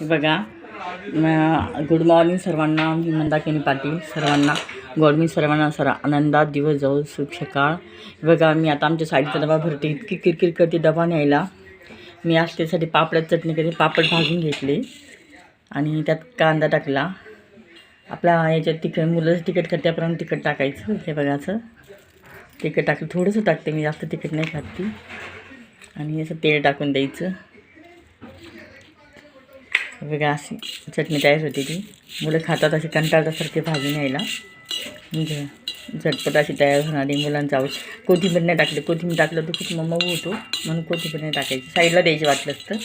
हे बघा good morning सर्वांना मी मंदाकिनी पाटील सर्वांना गॉड मी सर्वांना सर आनंदात दिवस जाऊ सुख सकाळ बघा मी आता आमच्या साईडचा डबा भरते. इतकी किरकिर करते डबा न्यायला. मी आज त्यासाठी पापडात चटणी करते पापड भाजून घेतले. आणि त्यात कांदा टाकला. आपल्या याच्यात तिखट मुलं तिखट खात त्याप्रमाणे तिखट टाकायचं. हे बघायचं तिखट टाकलं. थोडंसं टाकते मी जास्त तिखट नाही खात ती. आणि असं तेल टाकून द्यायचं. वेगळा अशी चटणी तयार होती ती. मुलं खातात अशी कंटाळल्यासारखे भाजून यायला म्हणजे झटपट अशी तयार होणारी मुलांचा आवड. कोथिंबीर नाही टाकली. कोथिंबीर टाकलं तर खूप मऊ होतो. म्हणून कोथिंबीर नाही टाकायची. साईडला द्यायची वाटलंच तर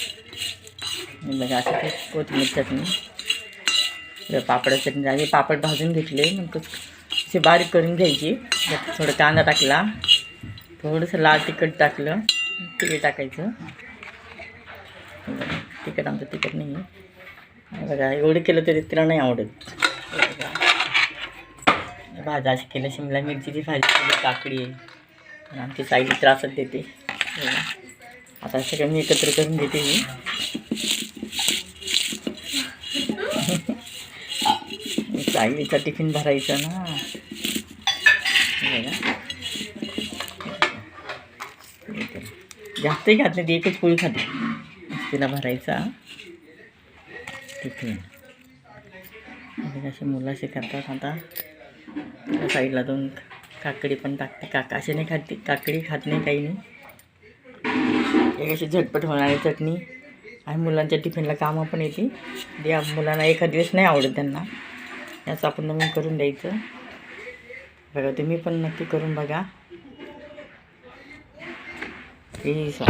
बघा असं ते कोथिंबीर चटणी. पापड चटणी म्हणजे झाली पापड भाजून घेतले. मग असे बारीक करून घ्यायची. थोडं कांदा टाकला. थोडंसं लाल तिखट टाकलं. तिखट टाकायचं. तिखट आमचं तिखट नाही आहे बघा एवढं केलं तरी तिला नाही आवडत. भाज्या अशी केलं शिमला मिरचीची भाजी केली काकडी. आहे आमची साईली त्रासच देते. आता सगळं मी एकत्र करून देते मी. सायलीचा टिफिन भरायचा ना. बघा. जास्तही खात नाही ती एकच पोळी खाते. तिला भरायचा. इथे. असे मुलं असे करतात आता. साईडला दोन काकडी पण टाकते काका असे नाही खाते काकडी खात नाही काही नाही. एक अशी झटपट होणारी चटणी. आणि मुलांच्या टिफिनला कामं पण येते ते मुलांना एखाद दिवस नाही आवडत त्यांना. याचं आपण नवीन करून द्यायचं. बघा तुम्ही पण नक्की करून बघा. प्लीज